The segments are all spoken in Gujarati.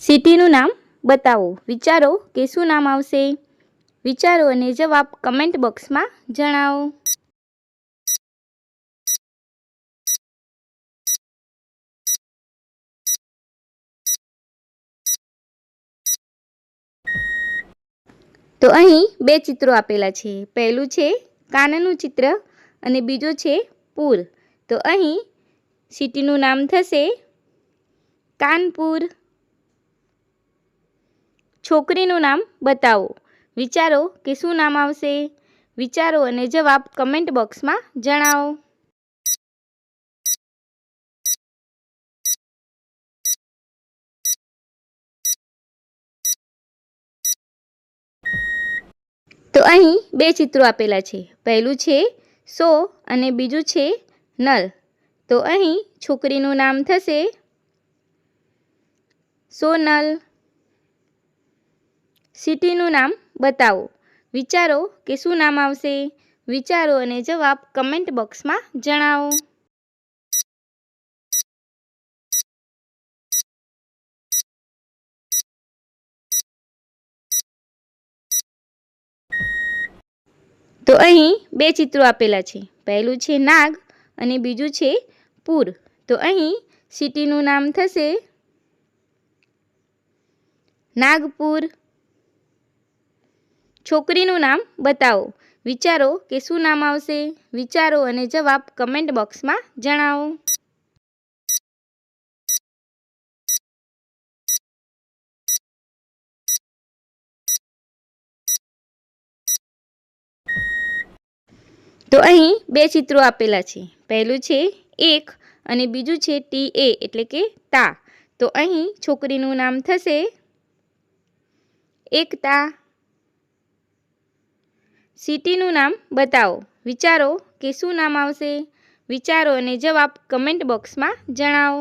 સિટીનું નામ બતાવો. વિચારો કે શું નામ આવશે? વિચારો અને જવાબ કમેન્ટ બોક્સમાં જણાવો. તો અહીં બે ચિત્રો આપેલા છે. પહેલું છે કાનનું ચિત્ર અને બીજું છે પૂર. તો અહીં સિટીનું નામ થશે કાનપુર. છોકરીનું નામ બતાવો. વિચારો કે શું નામ આવશે? વિચારો અને જવાબ કમેન્ટ બોક્સમાં જણાવો. તો અહીં બે ચિત્રો આપેલા છે. પહેલું છે, સો અને બીજું છે, નલ. તો અહીં છોકરીનું નામ થશે સોનલ સિટીનું નામ બતાવો. વિચારો કે શું નામ આવશે? વિચારો અને જવાબ કમેન્ટ બોક્સમાં જણાવો. તો અહીં બે ચિત્રો આપેલા છે. પહેલું છે નાગ અને બીજું છે પૂર. તો અહીં સિટીનું નામ થશે નાગપુર છોકરીનું નામ બતાવો. વિચારો કે શું નામ આવશે? વિચારો અને જવાબ કમેન્ટ બોક્સમાં જણાવો. તો અહીં બે ચિત્રો આપેલા છે. પહેલું છે એક અને બીજું છે ટી એ, એટલે કે તા. તો અહીં છોકરીનું નામ થશે એકતા. સિટીનું નામ બતાવો. વિચારો કે શું નામ આવશે? વિચારો અને જવાબ કમેન્ટ બોક્સમાં જણાવો.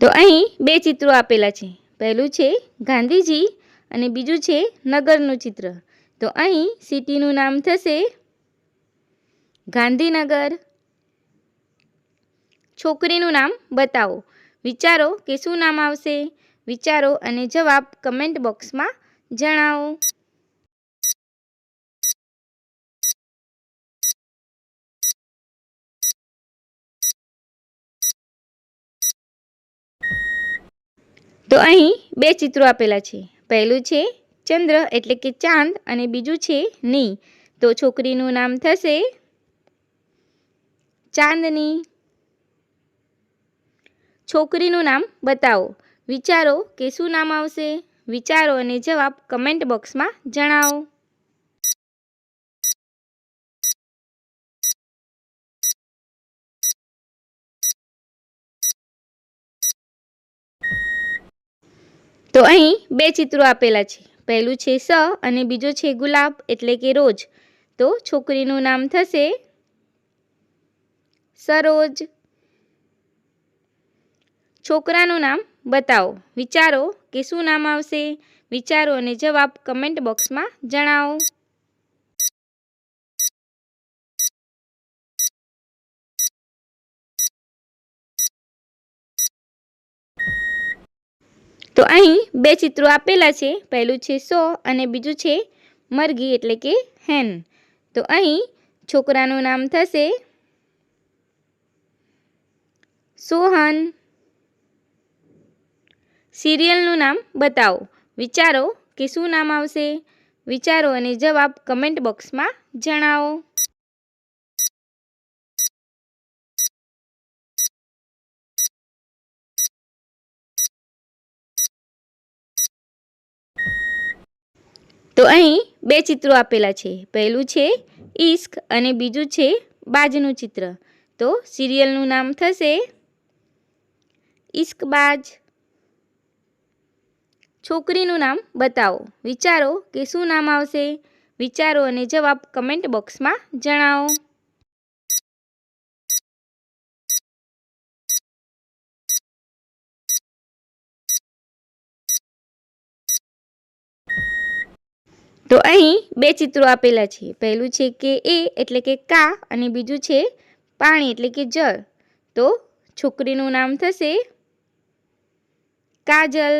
તો અહીં બે ચિત્રો આપેલા છે. પહેલું છે ગાંધીજી અને બીજું છે નગરનું ચિત્ર. તો અહીં સિટીનું નામ થશે ગાંધીનગર. છોકરીનું નામ બતાવો. વિચારો કે શું નામ આવશે? વિચારો અને જવાબ કમેન્ટ બોક્સમાં જણાવો. તો અહીં બે ચિત્રો આપેલા છે. પહેલું છે ચંદ્ર એટલે કે ચાંદ અને બીજું છે ની. તો છોકરીનું નામ થશે ચાંદની. છોકરીનું નામ બતાવો. વિચારો કે શું નામ આવશે? વિચારો અને જવાબ કમેન્ટ બોક્સમાં જણાવો. તો અહીં બે ચિત્રો આપેલા છે. પહેલું છે સ અને બીજો છે ગુલાબ, એટલે કે રોજ. તો છોકરીનું નામ થશે સરોજ. છોકરાનું નામ બતાવો. વિચારો કે શું નામ આવશે? વિચારો અને જવાબ કમેન્ટ બોક્સમાં જણાવો. તો અહીં બે ચિત્રો આપેલા છે. પહેલું છે સો અને બીજું છે મરઘી એટલે કે હેન. તો અહીં છોકરાનું નામ થશે સોહન. સિરિયલનું નામ બતાવો. વિચારો કે શું નામ આવશે? વિચારો અને જવાબ કમેન્ટ બોક્સમાં જણાવો. તો અહીં બે ચિત્રો આપેલા છે. પહેલું છે ઈશ્ક અને બીજું છે બાજનું ચિત્ર. તો સિરિયલનું નામ થશે ઈશ્કબાજ છોકરીનું નામ બતાવો. વિચારો કે શું નામ આવશે? વિચારો અને જવાબ કમેન્ટ બોક્સમાં જણાવો. તો અહીં બે ચિત્રો આપેલા છે. પહેલું છે કે એ એટલે કે કા અને બીજું છે પાણી એટલે કે જળ. તો છોકરીનું નામ થશે કાજલ.